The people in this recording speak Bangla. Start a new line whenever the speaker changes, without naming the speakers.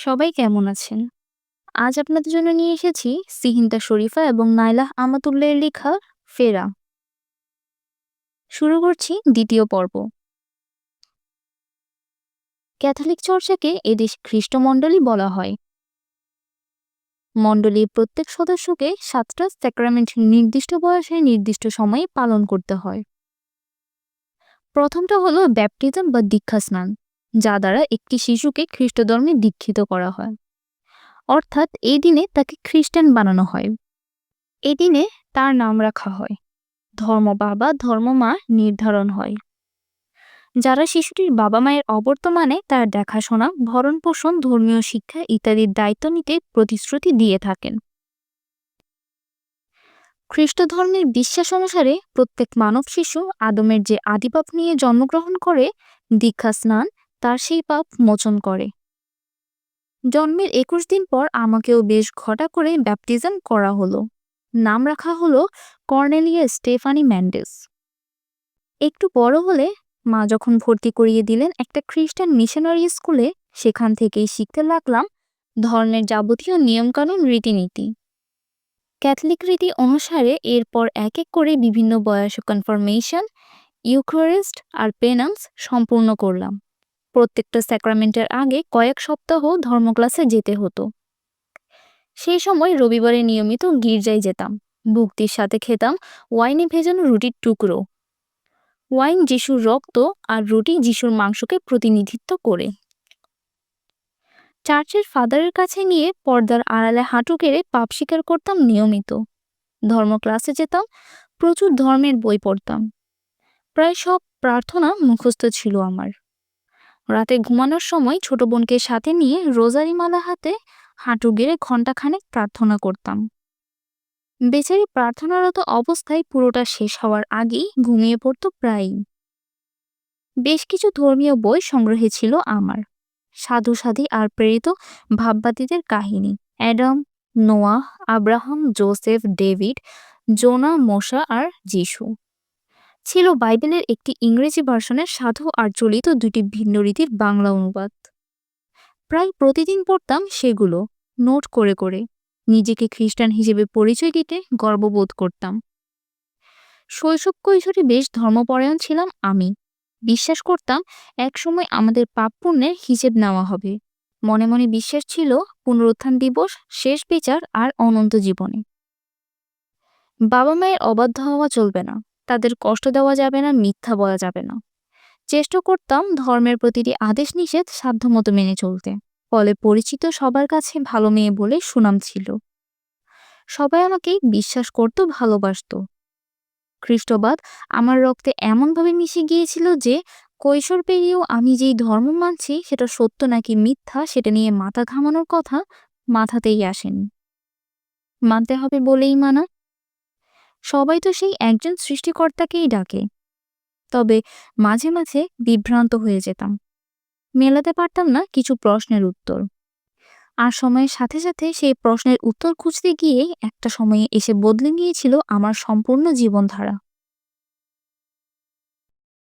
সবাই কেমন আছেন? আজ আপনাদের জন্য নিয়ে এসেছি সিহিন্তা শরীফা এবং নাইলাহ আমাতুল্লাহর লেখা ফেরা। শুরু করছি দ্বিতীয় পর্ব। ক্যাথলিক চর্চাকে এদেশ খ্রিস্টমণ্ডলী বলা হয়। মণ্ডলীর প্রত্যেক সদস্যকে সাতটা স্যাক্রামেন্ট নির্দিষ্ট বয়সে নির্দিষ্ট সময়ে পালন করতে হয়। প্রথমটা হলো ব্যাপটিজম বা দীক্ষা স্নান যা দ্বারা একটি শিশুকে খ্রিস্টধর্মে দীক্ষিত করা হয়। অর্থাৎ এই দিনে তাকে খ্রিস্টান বানানো হয়। এই দিনে তার নাম রাখা হয়। ধর্ম বাবা, ধর্ম মা নির্ধারণ হয়। যারা শিশুটির বাবা মায়ের অবর্তমানে তার দেখাশোনা, ভরণ পোষণ, ধর্মীয় শিক্ষা ইত্যাদির দায়িত্ব নিতে প্রতিশ্রুতি দিয়ে থাকেন। খ্রিস্ট ধর্মের বিশ্বাস অনুসারে প্রত্যেক মানব শিশু আদমের যে আদিপাপ নিয়ে জন্মগ্রহণ করে, দীক্ষা, স্নান তার সেই পাপ মোচন করে। জন্মের একুশ দিন পর আমাকেও বেশ ঘটা করে ব্যাপটিজম করা হলো। নাম রাখা হলো কর্নেলিয়া স্টেফানি ম্যান্ডেস। একটু বড় হলে মা যখন ভর্তি করিয়ে দিলেন একটা খ্রিস্টান মিশনারি স্কুলে, সেখান থেকেই শিখতে লাগলাম ধর্মের যাবতীয় নিয়মকানুন, রীতিনীতি। ক্যাথলিক রীতি অনুসারে এরপর এক এক করে বিভিন্ন বয়সে কনফার্মেশন ইউক্রেস্ট আর পেনান্স সম্পূর্ণ করলাম। প্রত্যেকটা স্যাক্রামেন্টের আগে কয়েক সপ্তাহ ধর্ম ক্লাসে যেতে হতো। সেই সময় রবিবারে নিয়মিত গির্জায় যেতাম, ভক্তির সাথে খেতাম, ওয়াইনে ভেজানো রুটির টুকরো। ওয়াইন যিশুর রক্ত আর রুটি যিশুর মাংসকে প্রতিনিধিত্ব করে। চার্চের ফাদারের কাছে নিয়ে পর্দার আড়ালে হাঁটু কেড়ে পাপ স্বীকার করতাম নিয়মিত। ধর্ম ক্লাসে যেতাম, প্রচুর ধর্মের বই পড়তাম। প্রায় সব প্রার্থনা মুখস্থ ছিল আমার। রাতে ঘুমানোর সময় ছোট বোনকে সাথে নিয়ে রোজারি মালা হাতে হাঁটু গেড়ে ঘণ্টাখানেক প্রার্থনা করতাম। বেচারি প্রার্থনারত অবস্থায় পুরোটা শেষ হওয়ার আগেই ঘুমিয়ে পড়তো প্রায়ই। বেশ কিছু ধর্মীয় বই সংগ্রহে ছিল আমার। সাধু সাধী আর প্রেরিত ভাববাদীদের কাহিনী। Adam Noah Abraham, Joseph, David, Jonah, মোশা আর যিশু। ছিল বাইবেলের একটি ইংরেজি ভার্সনের সাধু আর চলিত দুটি ভিন্ন রীতির বাংলা অনুবাদ। প্রায় প্রতিদিন পড়তাম সেগুলো, নোট করে করে, নিজেকে খ্রিস্টান হিসেবে পরিচয় দিতে গর্ববোধ করতাম। শৈশব কৈশোরে বেশ ধর্মপরায়ণ ছিলাম আমি। বিশ্বাস করতাম একসময় আমাদের পাপ পুণ্যের হিসেব নেওয়া হবে। মনে মনে বিশ্বাস ছিল পুনরুত্থান দিবস, শেষ বিচার আর অনন্ত জীবনে। বাবা মায়ের অবাধ্য হওয়া চলবে না। তাদের কষ্ট দেওয়া যাবে না, মিথ্যা বলা যাবে না। চেষ্টা করতাম ধর্মের প্রতিটি আদেশ নিষেধ সাধ্যমতো মেনে চলতে, ফলে পরিচিত সবার কাছে ভালো মেয়ে বলে সুনাম ছিল। সবাই আমাকে বিশ্বাস করত, ভালোবাসত। খ্রিস্টবাদ আমার রক্তে এমনভাবে মিশে গিয়েছিল যে, কৈশোর পেরিয়েও আমি যেই ধর্ম মানছি, সেটা সত্য নাকি মিথ্যা, সেটা নিয়ে মাথা ঘামানোর কথা মাথাতেই আসেনি। মানতে হবে বলেই মানা। সবাই তো সেই একজন সৃষ্টিকর্তাকেই ডাকে। তবে মাঝে মাঝে বিভ্রান্ত হয়ে যেতাম। মেলাতে পারতাম না কিছু প্রশ্নের উত্তর। আর সময়ের সাথে সাথে সেই প্রশ্নের উত্তর খুঁজতে গিয়ে একটা সময়ে এসে বদলে গিয়েছিল আমার সম্পূর্ণ জীবনধারা।